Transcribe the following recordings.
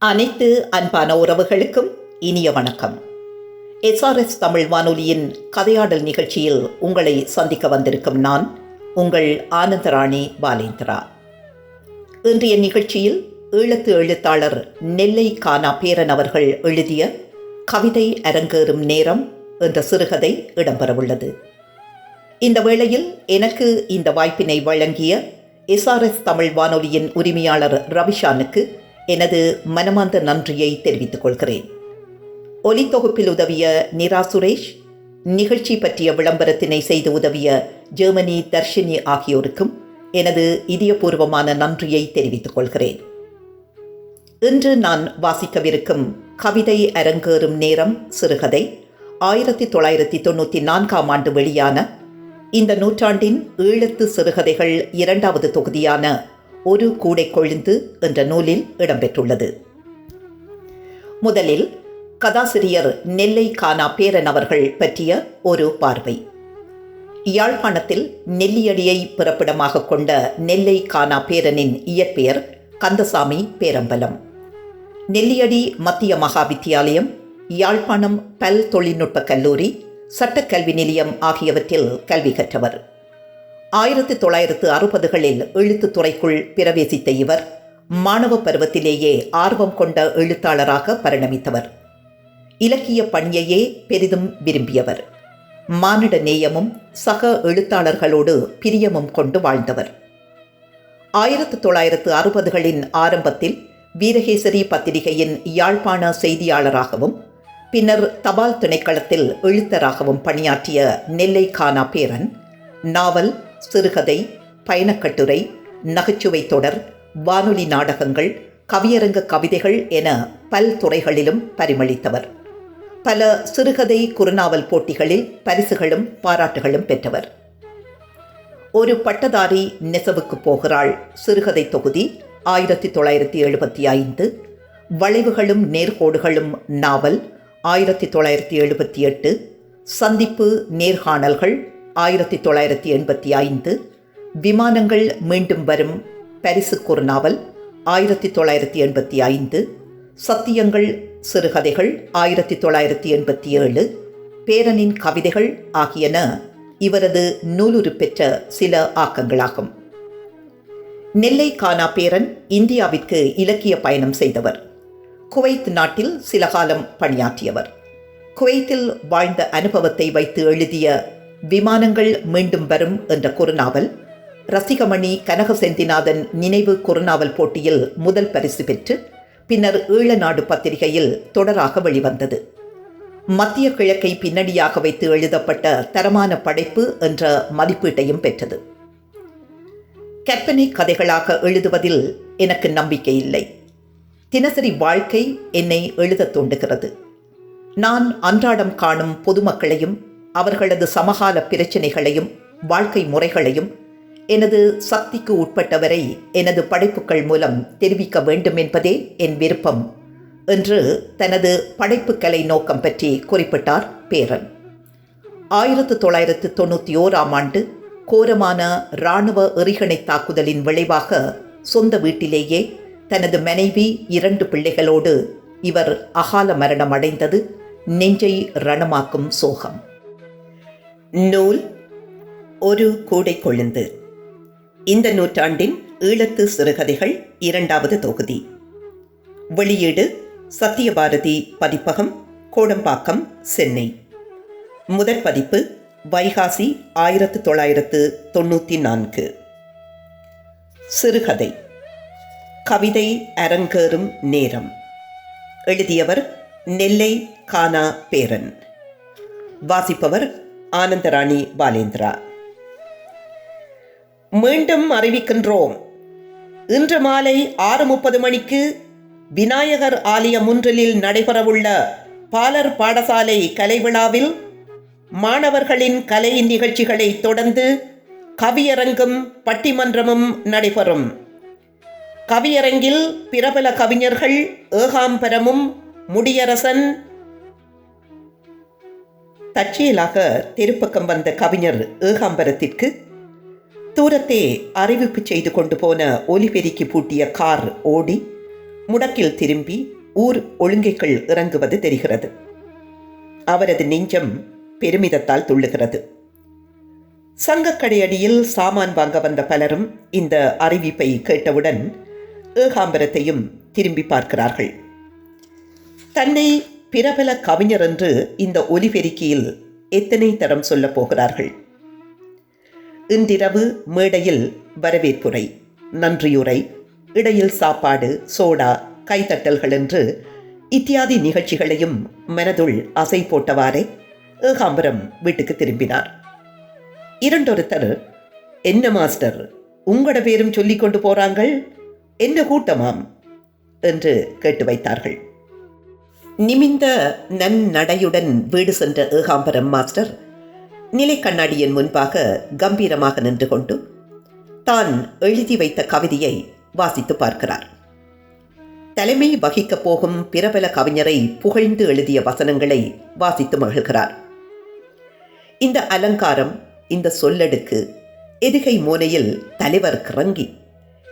அனைத்து அன்பான உறவுகளுக்கும் இனிய வணக்கம். எஸ்ஆர்எஸ் தமிழ் வானொலியின் கதையாடல் நிகழ்ச்சியில் உங்களை சந்திக்க வந்திருக்கும் நான் உங்கள் ஆனந்தராணி பாலேந்திரா. இன்றைய நிகழ்ச்சியில் ஈழத்து எழுத்தாளர் நெல்லை கானா பேரன் அவர்கள் எழுதிய கவிதை அரங்கேறும் நேரம் என்ற சிறுகதை இடம்பெறவுள்ளது. இந்த வேளையில் எனக்கு இந்த வாய்ப்பினை வழங்கிய எஸ்ஆர்எஸ் தமிழ் வானொலியின் உரிமையாளர் ரவிஷானுக்கு எனது மனமார்ந்த நன்றியை தெரிவித்துக் கொள்கிறேன். ஒலித்தொகுப்பில் உதவிய நிரா சுரேஷ் நிகழ்ச்சி பற்றிய விளம்பரத்தினை செய்து உதவிய ஜெர்மனி தர்ஷினி ஆகியோருக்கும் எனது இதயபூர்வமான நன்றியை தெரிவித்துக் கொள்கிறேன். இன்று நான் வாசிக்கவிருக்கும் கவிதை அரங்கேறும் நேரம் சிறுகதை ஆயிரத்தி தொள்ளாயிரத்தி தொண்ணூற்றி நான்காம் ஆண்டு வெளியான இந்த நூற்றாண்டின் ஈழத்து சிறுகதைகள் இரண்டாவது தொகுதியான ஒரு கூடை கொழுந்து என்ற நூலில் இடம்பெற்றுள்ளது. முதலில் கதாசிரியர் நெல்லை கானா பேரன் அவர்கள் பற்றிய ஒரு பார்வை. யாழ்ப்பாணத்தில் நெல்லியடியை பிறப்பிடமாக கொண்ட நெல்லை கானா பேரனின் இயற்பெயர் கந்தசாமி பேரம்பலம். நெல்லியடி மத்திய மகா வித்தியாலயம் யாழ்ப்பாணம் பல் தொழில்நுட்ப கல்லூரி சட்டக்கல்வி நிலையம் ஆகியவற்றில் கல்வி கற்றவர். ஆயிரத்தி தொள்ளாயிரத்து அறுபதுகளில் எழுத்துத்துறைக்குள் பிரவேசித்த இவர் மாணவ பருவத்திலேயே ஆர்வம் கொண்ட எழுத்தாளராக பரிணமித்தவர். இலக்கிய பணியையே பெரிதும் விரும்பியவர். மானிட நேயமும் சக எழுத்தாளர்களோடு பிரியமும் கொண்டு வாழ்ந்தவர். ஆயிரத்து தொள்ளாயிரத்து அறுபதுகளின் ஆரம்பத்தில் வீரகேசரி பத்திரிகையின் யாழ்ப்பாண செய்தியாளராகவும் பின்னர் தபால் திணைக்களத்தில் எழுத்தராகவும் பணியாற்றிய நெல்லை கானா பேரன் நாவல் சிறுகதை பயணக்கட்டுரை நகைச்சுவை தொடர் வானொலி நாடகங்கள் கவியரங்க கவிதைகள் என பல்துறைகளிலும் பரிமளித்தவர். பல சிறுகதை குறுநாவல் போட்டிகளில் பரிசுகளும் பாராட்டுகளும் பெற்றவர். ஒரு பட்டதாரி நெசவுக்கு போகிறாள் சிறுகதை தொகுதி ஆயிரத்தி தொள்ளாயிரத்தி எழுபத்தி ஐந்து. வளைவுகளும் நேர்கோடுகளும் நாவல் ஆயிரத்தி தொள்ளாயிரத்தி எழுபத்தி எட்டு. சந்திப்பு நேர்காணல்கள் ஆயிரத்தி தொள்ளாயிரத்தி எண்பத்தி ஐந்து விமானங்கள் மீண்டும் வரும் பரிசு நாவல் ஆயிரத்தி தொள்ளாயிரத்தி எண்பத்தி ஐந்து சத்தியங்கள் சிறுகதைகள் ஆயிரத்தி தொள்ளாயிரத்தி எண்பத்தி ஏழு பேரனின் கவிதைகள் ஆகியன இவரது நூலுரு பெற்ற சில ஆக்கங்களாகும். நெல்லை கானா பேரன் இந்தியாவிற்கு இலக்கிய பயணம் செய்தவர். குவைத் நாட்டில் சில காலம் பணியாற்றியவர். குவைத்தில் வாழ்ந்த அனுபவத்தை வைத்து எழுதிய விமானங்கள் மீண்டும் வரும் என்ற குறுநாவல். ரசிகமணி கனக செந்திநாதன் நினைவு குறுநாவல் போட்டியில் முதல் பரிசு பெற்று பின்னர் ஈழநாடு பத்திரிகையில் தொடராக வெளிவந்தது. மத்திய கிழக்கை பின்னணியாக வைத்து எழுதப்பட்ட தரமான படைப்பு என்ற மதிப்பீட்டையும் பெற்றது. கற்பனை கதைகளாக எழுதுவதில் எனக்கு நம்பிக்கை இல்லை. தினசரி வாழ்க்கை என்னை எழுதத் தூண்டுகிறது. நான் அன்றாடம் காணும் பொதுமக்களையும் அவர்களது சமகால பிரச்சனைகளையும் வாழ்க்கை முறைகளையும் எனது சக்திக்கு உட்பட்டவரை எனது படைப்புகள் மூலம் தெரிவிக்க வேண்டும் என்பதே என் விருப்பம் என்று தனது படைப்புக்கலை நோக்கம் பற்றி குறிப்பிட்டார் பேரன். ஆயிரத்து தொள்ளாயிரத்து தொண்ணூற்றி ஓராம் ஆண்டு கோரமான இராணுவ எறிகணை தாக்குதலின் விளைவாக சொந்த வீட்டிலேயே தனது மனைவி இரண்டு பிள்ளைகளோடு இவர் அகால மரணம் அடைந்தது நெஞ்சை ரணமாக்கும் சோகம். நூல் ஒரு கூடை கொழுந்து. இந்த நூற்றாண்டின் ஈழத்து சிறுகதைகள் இரண்டாவது தொகுதி. வெளியீடு சத்தியபாரதி பதிப்பகம் கோடம்பாக்கம் சென்னை. முதற் பதிப்பு வைகாசி ஆயிரத்து தொள்ளாயிரத்து தொண்ணூற்றி நான்கு. சிறுகதை. கவிதை அரங்கேறும் நேரம். எழுதியவர் நெல்லை கானா பேரன். வாசிப்பவர் ஆனந்தராணி பாலேந்திரா. மீண்டும் அறிவிக்கின்றோம். இன்று மாலை ஆறு முப்பது மணிக்கு விநாயகர் ஆலயம் முன்றலில் நடைபெறவுள்ள பாலர் பாடசாலை கலை விழாவில் மாணவர்களின் கலை நிகழ்ச்சிகளை தொடர்ந்து கவியரங்கும் பட்டிமன்றமும் நடைபெறும். கவியரங்கில் பிரபல கவிஞர்கள் ஏகாம்பரமும் முடியரசன் தற்செயலாக தெருப்பக்கம் வந்த கவிஞர் ஏகாம்பரத்திற்கு தூரத்தே அறிவிப்பு செய்து கொண்டு போன ஒலிபெருக்கி பூட்டிய கார் ஓடி முடக்கில் திரும்பி ஊர் ஒழுங்கைக்குள் இறங்குவது தெரிகிறது. அவரது நெஞ்சம் பெருமிதத்தால் துள்ளுகிறது. சங்கக்கடையடியில் சாமான் வாங்க வந்த பலரும் இந்த அறிவிப்பை கேட்டவுடன் ஏகாம்பரத்தையும் திரும்பி பார்க்கிறார்கள். தன்னை பிரபல கவிஞர் என்று இந்த ஒலிபெருக்கியில் எத்தனை தரம் சொல்லப் போகிறார்கள்? இன்றிரவு மேடையில் வரவேற்புரை. நன்றியுரை. இடையில் சாப்பாடு சோடா கைத்தட்டல்கள் என்று இத்தியாதி நிகழ்ச்சிகளையும் மனதுள் அசை போட்டவாறே ஏகாம்பரம் வீட்டுக்கு திரும்பினார். இரண்டொருத்தர் என்ன மாஸ்டர் உங்களோட பேரும் சொல்லிக் கொண்டு போறாங்கள்? என்ன கூட்டமாம்? என்று கேட்டு வைத்தார்கள். நிமிந்த நன்னடையுடன் வீடு சென்ற ஏகாம்பரம் மாஸ்டர் நிலை கண்ணாடியின் முன்பாக கம்பீரமாக நின்று கொண்டு தான் எழுதி வைத்த கவிதையை வாசித்து பார்க்கிறார். தலைமை வகிக்கப் போகும் பிரபல கவிஞரை புகழ்ந்து எழுதிய வசனங்களை வாசித்து மகிழ்கிறார். இந்த அலங்காரம் இந்த சொல்லடுக்கு எதுகை மோனையில் தலைவர் கிறங்கி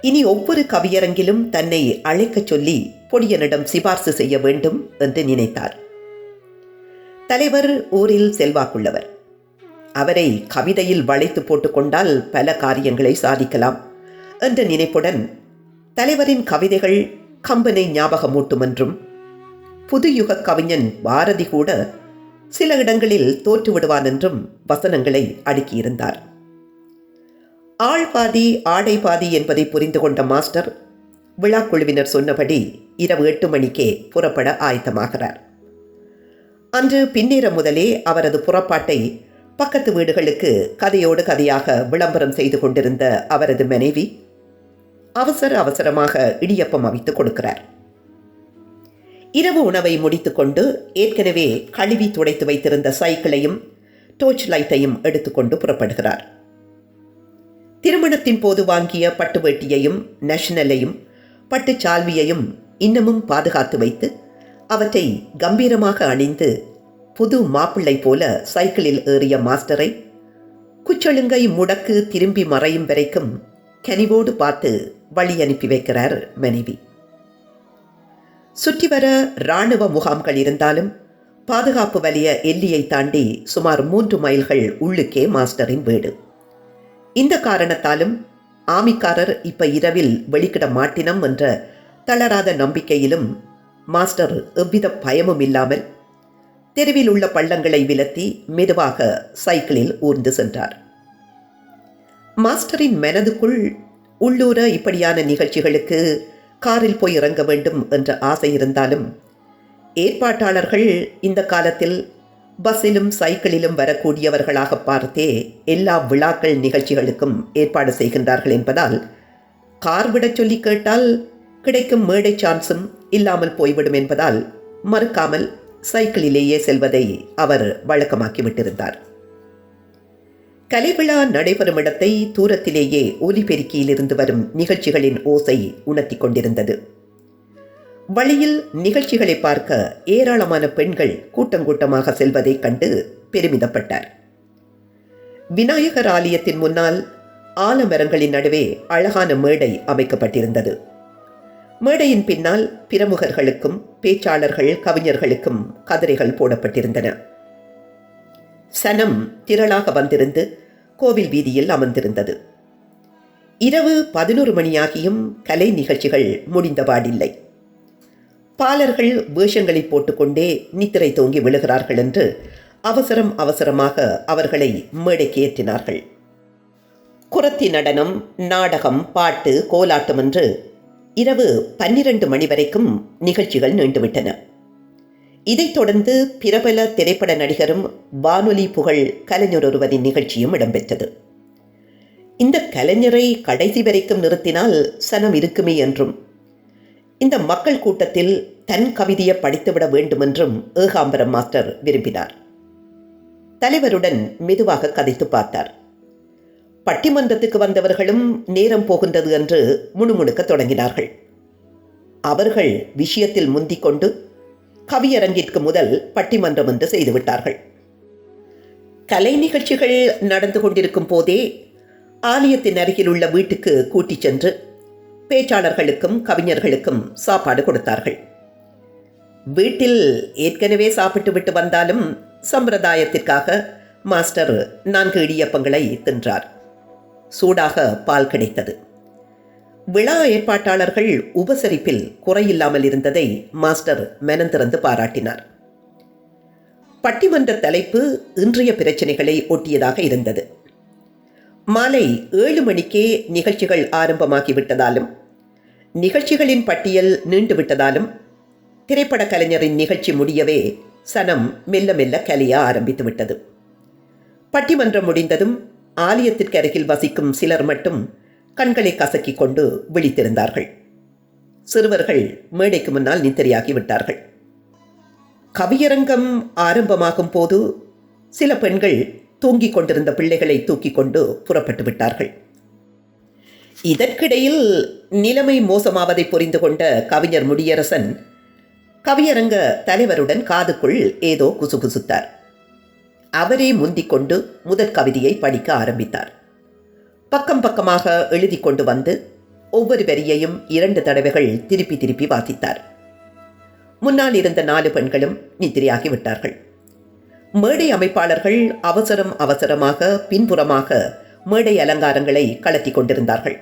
இனி ஒவ்வொரு கவியரங்கிலும் தன்னை அழைக்கச் சொல்லி பொடியனிடம் சிபார்சு செய்ய வேண்டும் என்று நினைத்தார். தலைவர் ஊரில் செல்வாக்குள்ளவர். அவரை கவிதையில் வளைத்து போட்டுக்கொண்டால் பல காரியங்களை சாதிக்கலாம் என்ற நினைப்புடன் தலைவரின் கவிதைகள் கம்பனை ஞாபகமூட்டும் என்றும் புதுயுக கவிஞன் பாரதி கூட சில இடங்களில் தோற்றுவிடுவான் என்றும் வசனங்களை அடுக்கியிருந்தார். ஆள் பாதி ஆடை பாதி என்பதை புரிந்து கொண்ட மாஸ்டர் விழாக்குழுவினர் சொன்னபடி இரவு எட்டு மணிக்கே புறப்பட ஆயத்தமாகிறார். அன்று பின்னேற முதலே அவரது புறப்பாட்டை பக்கத்து வீடுகளுக்கு கதையோடு கதையாக விளம்பரம் செய்து கொண்டிருந்த அவரது மனைவி அவசர அவசரமாக இடியப்பம் அவித்துக் கொடுக்கிறார். இரவு உணவை முடித்துக்கொண்டு ஏற்கனவே கழுவி துடைத்து வைத்திருந்த சைக்கிளையும் டோர்ச் லைட்டையும் எடுத்துக்கொண்டு புறப்படுகிறார். திருமணத்தின் போது வாங்கிய பட்டு வேட்டியையும் நேஷனலையும் பட்டு சால்வியையும் இன்னமும் பாதுகாத்து வைத்து அவற்றை கம்பீரமாக அணிந்து புது மாப்பிள்ளை போல சைக்கிளில் ஏறிய மாஸ்டரை குச்சலுங்கை முடக்கு திரும்பி மறையும் வரைக்கும் கனிவோடு பார்த்து வழி அனுப்பி வைக்கிறார் மனைவி. சுற்றி வர இராணுவ முகாம்கள் இருந்தாலும் பாதுகாப்பு வலிய எல்லியை தாண்டி சுமார் மூன்று மைல்கள் உள்ளுக்கே மாஸ்டரின் வீடு. இந்த காரணத்தாலும் ஆமிக்காரர் இப்ப இரவில் வெளிக்கிட மாட்டினம் என்ற தளராத நம்பிக்கையிலும் மாஸ்டர் எவ்வித பயமும் இல்லாமல் தெருவில் உள்ள பள்ளங்களை விலத்தி மெதுவாக சைக்கிளில் ஊர்ந்து சென்றார். மாஸ்டரின் மனதுக்குள் உள்ளூர இப்படியான நிகழ்ச்சிகளுக்கு காரில் போய் இறங்க வேண்டும் என்ற ஆசை இருந்தாலும் ஏற்பாட்டாளர்கள் இந்த காலத்தில் பஸ்ஸிலும் சைக்கிளிலும் வரக்கூடியவர்களாக பார்த்தே எல்லா விழாக்கள் நிகழ்ச்சிகளுக்கும் ஏற்பாடு செய்கின்றார்கள் என்பதால் கார் விடச் சொல்லி கேட்டால் கிடைக்கும் மேடை சான்ஸும் இல்லாமல் போய்விடும் என்பதால் மறுக்காமல் சைக்கிளிலேயே செல்வதை அவர் வழக்கமாக்கி விட்டிருந்தார் கலைவிழா நடைபெறும் இடத்தை தூரத்திலேயே ஒலிபெருக்கியிலிருந்து வரும் நிகழ்ச்சிகளின் ஓசை உணர்த்தி கொண்டிருந்தது. வழியில் நிகழ்ச்சிகளை பார்க்க ஏராளமான பெண்கள் கூட்டங்கூட்டமாக செல்வதைக் கண்டு பெருமிதப்பட்டார். விநாயகர் ஆலயத்தின் முன்னால் ஆலமரங்களின் நடுவே அழகான மேடை அமைக்கப்பட்டிருந்தது. மேடையின் பின்னால் பிரமுகர்களுக்கும் பேச்சாளர்கள் கவிஞர்களுக்கும் கதிரைகள் போடப்பட்டிருந்தன. சனம் திரளாக வந்திருந்து கோவில் வீதியில் அமர்ந்திருந்தது. இரவு பதினோரு மணியாகியும் கலை நிகழ்ச்சிகள் முடிந்தபாடில்லை. பாலர்கள் வேஷங்களை போட்டுக்கொண்டே நித்திரை தூங்கி விழுகிறார்கள் என்று அவசரம் அவசரமாக அவர்களை மேடைக்கு ஏற்றினார்கள். குரத்தி நடனம் நாடகம் பாட்டு கோலாட்டம் என்று இரவு பன்னிரண்டு மணி வரைக்கும் நிகழ்ச்சிகள் நீண்டுவிட்டன. இதைத் தொடர்ந்து பிரபல திரைப்பட நடிகரும் வானொலி புகழ் கலைஞர் ஒருவரின் நிகழ்ச்சியும் இடம்பெற்றது. இந்த கலைஞரை கடைசி வரைக்கும் நிறுத்தினால் சனம் இருக்குமே என்றும் இந்த மக்கள் கூட்டத்தில் தன் கவிதையை படித்துவிட வேண்டுமென்றும் ஏகாம்பரம் மாஸ்டர் விரும்பினார். தலைவருடன் மெதுவாக கதைத்து பார்த்தார். பட்டிமன்றத்துக்கு வந்தவர்களும் நேரம் போகின்றது என்று முணுமுணுக்க தொடங்கினார்கள். அவர்கள் விஷயத்தில் முந்திக்கொண்டு கவியரங்கிற்கு முதல் பட்டிமன்றம் என்று செய்துவிட்டார்கள். கலை நிகழ்ச்சிகள் நடந்து கொண்டிருக்கும் போதே ஆலயத்தின் அருகில் உள்ள வீட்டுக்கு கூட்டிச் சென்று பேச்சாளர்களுக்கும் கவிஞர்களுக்கும் சாப்பாடு கொடுத்தார்கள். வீட்டில் ஏற்கனவே சாப்பிட்டு விட்டு வந்தாலும் சம்பிரதாயத்திற்காக மாஸ்டர் நான்கு இடியப்பங்களை தின்றார். சூடாக பால் கிடைத்தது. விழா ஏற்பாட்டாளர்கள் உபசரிப்பில் குறையில்லாமல் இருந்ததை மாஸ்டர் மெனந்திறந்து பாராட்டினார். பட்டிமன்ற தலைப்பு இன்றைய பிரச்சனைகளை ஒட்டியதாக இருந்தது. மாலை ஏழு மணிக்கே நிகழ்ச்சிகள் ஆரம்பமாகிவிட்டதாலும் நிகழ்ச்சிகளின் பட்டியல் நீண்டுவிட்டதாலும் திரைப்பட கலைஞரின் நிகழ்ச்சி முடியவே சனம் மெல்ல மெல்ல கலிய ஆரம்பித்து விட்டது பட்டிமன்றம் முடிந்ததும் ஆலயத்திற்கு அருகில் வசிக்கும் சிலர் மட்டும் கண்களை கசக்கிக் கொண்டு விழித்திருந்தார்கள். சிறுவர்கள் மேடைக்கு முன்னால் நித்திரையாகி விட்டார்கள் கவியரங்கம் ஆரம்பமாகும் போது சில பெண்கள் தூங்கிக் கொண்டிருந்த பிள்ளைகளை தூக்கிக் கொண்டு புறப்பட்டு விட்டார்கள். இதற்கிடையில் நிலைமை மோசமாவதை புரிந்து கொண்ட கவிஞர் முடியரசன் கவியரங்க தலைவருடன் காதுக்குள் ஏதோ குசுகுசுத்தார். அவரே முந்திக் கொண்டு முதற் கவிதையை படிக்க ஆரம்பித்தார். பக்கம் பக்கமாக எழுதி கொண்டு வந்து ஒவ்வொரு வரியையும் இரண்டு தடவைகள் திருப்பி திருப்பி வாசித்தார். முன்னால் இருந்த நாலு பெண்களும் நித்திரையாகி விட்டார்கள். மேடை அமைப்பாளர்கள் அவசரம் அவசரமாக பின்புறமாக மேடை அலங்காரங்களை கலத்தி கொண்டிருந்தார்கள்.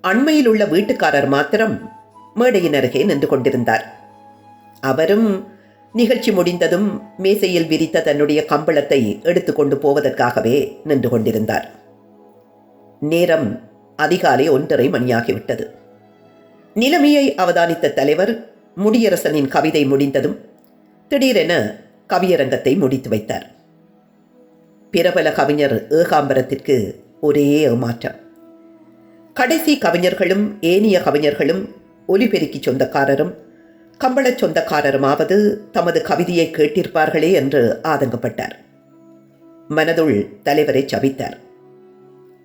அண்மையில் உள்ள வீட்டுக்காரர் மாத்திரம் மேடையின் அருகே நின்று கொண்டிருந்தார். அவரும் நிகழ்ச்சி முடிந்ததும் மேசையில் விரித்த தன்னுடைய கம்பளத்தை எடுத்துக்கொண்டு போவதற்காகவே நின்று கொண்டிருந்தார். நேரம் அதிகாலை ஒன்றரை மணியாகிவிட்டது. நிலைமையை அவதானித்த தலைவர் முடியரசனின் கவிதை முடிந்ததும் திடீரென கவியரங்கத்தை முடித்து வைத்தார். பிரபல கவிஞர் ஏகாம்பரத்திற்கு ஒரே ஏமாற்றம். கடைசி கவிஞர்களும் ஏனிய கவிஞர்களும் ஒலிபெருக்கி சொந்தக்காரரும் கம்பளச் சொந்தக்காரருமாவது தமது கவிதையை கேட்டிருப்பார்களே என்று ஆதங்கப்பட்டார். மனதுள் தலைவரை சபித்தார்.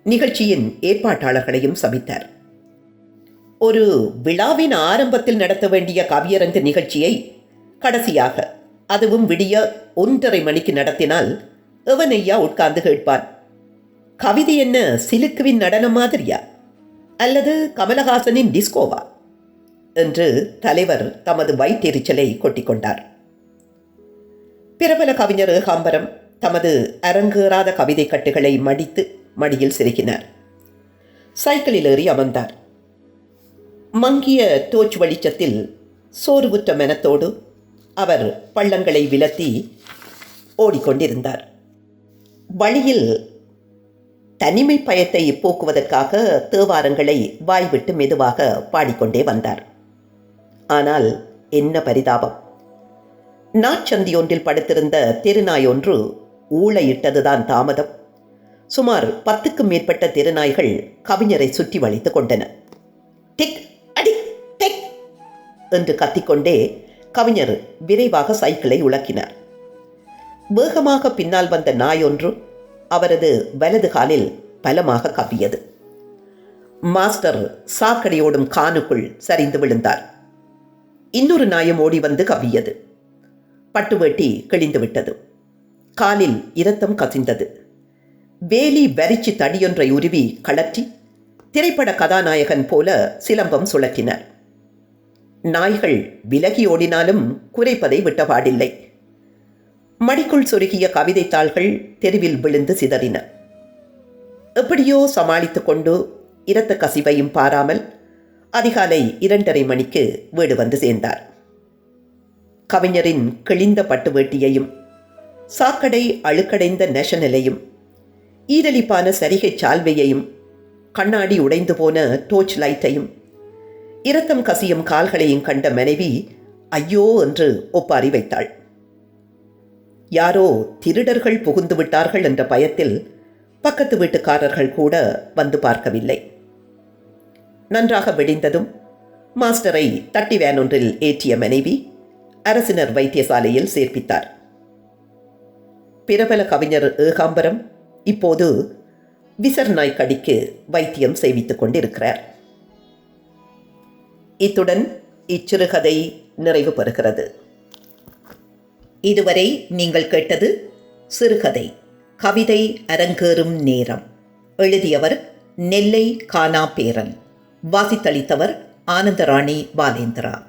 நிகழ்ச்சியின் ஏற்பாட்டாளர்களையும் சபித்தார். ஒரு விழாவின் ஆரம்பத்தில் நடத்த வேண்டிய கவியரங்கு நிகழ்ச்சியை கடைசியாக அதுவும் விடிய ஒன்றரை மணிக்கு நடத்தினால் எவனையா உட்கார்ந்து கேட்பான்? கவிதை என்ன சிலுக்குவின் நடனம் மாதிரியா? அல்லது கமலஹாசனின் டிஸ்கோவா? என்று தலைவர் தமது வயிற்றெரிச்சலை கொட்டிக்கொண்டார். பிரபல கவிஞர் ஏகாம்பரம் தமது அரங்கேறாத கவிதை கட்டுகளை மடித்து மடியில் செருகினார். சைக்கிளில் ஏறி அமர்ந்தார். மங்கிய தோச்சு வெளிச்சத்தில் சோர்வுற்ற மெனத்தோடு அவர் பள்ளங்களை விலத்தி ஓடிக்கொண்டிருந்தார். வழியில் தனிமை பயத்தை போக்குவதற்காக தேவாரங்களை வாய்விட்டு மெதுவாக பாடிக்கொண்டே வந்தார். ஆனால் என்ன பரிதாபம்? நாச்சந்தி ஒன்றில் படுத்திருந்த தெருநாய் ஒன்று ஊழையிட்டதுதான் தாமதம். சுமார் பத்துக்கும் மேற்பட்ட தெருநாய்கள் கவிஞரை சுற்றி வளைத்துக் கொண்டன. டிக் அடி டெக்! என்று கத்திக்கொண்டே கவிஞர் விரைவாக சைக்கிளை உலக்கினார். வேகமாக பின்னால் வந்த நாய் ஒன்று அவரது வலது காலில் பலமாக கவ்வியது. மாஸ்டர் சாக்கடையோடும் கானுக்குள் சரிந்து விழுந்தார். இன்னொரு நாயம் ஓடி வந்து கவ்வியது பட்டுவேட்டி கிழிந்து விட்டது. காலில் இரத்தம் கசிந்தது. வேலி வரிச்சு தடியொன்றை உருவி கழற்றி திரைப்பட கதாநாயகன் போல சிலம்பம் சுழற்றினார். நாய்கள் விலகி ஓடினாலும் குறைப்பதை விட்டபாடில்லை. மடிக்குள் சொருகிய கவிதை தாள்கள் தெருவில் விழுந்து சிதறின. எப்படியோ சமாளித்துக் கொண்டு இரத்த கசிவையும் பாராமல் அதிகாலை இரண்டரை மணிக்கு வீடு வந்து சேர்ந்தார். கவிஞரின் கிழிந்த பட்டு வேட்டியையும் சாக்கடை அழுக்கடைந்த நேஷனலையும் ஈரலிப்பான சரிகை சால்வையையும் கண்ணாடி உடைந்து போன டோர்ச் லைட்டையும் இரத்தம் கசியும் கால்களையும் கண்ட மனைவி ஐயோ என்று ஒப்பாரி வைத்தாள். யாரோ திருடர்கள் புகுந்து விட்டார்கள் என்ற பயத்தில் பக்கத்து வீட்டுக்காரர்கள் கூட வந்து பார்க்கவில்லை. நன்றாக வெடிந்ததும் மாஸ்டரை தட்டி வேன் ஒன்றில் ஏற்றிய மனைவி அரசினர் வைத்தியசாலையில் சேர்ப்பித்தார். பிரபல கவிஞர் ஏகாம்பரம் இப்போது விசர் நாய் கடிக்கு வைத்தியம் செய்வித்துக் கொண்டிருக்கிறார். இத்துடன் இச்சிறுகதை நிறைவு பெறுகிறது. இதுவரை நீங்கள் கேட்டது சிறுகதை கவிதை அரங்கேறும் நேரம். எழுதியவர் நெல்லை கானா பேரன் வாசித்தளித்தவர் ஆனந்தராணி பாலேந்திரா.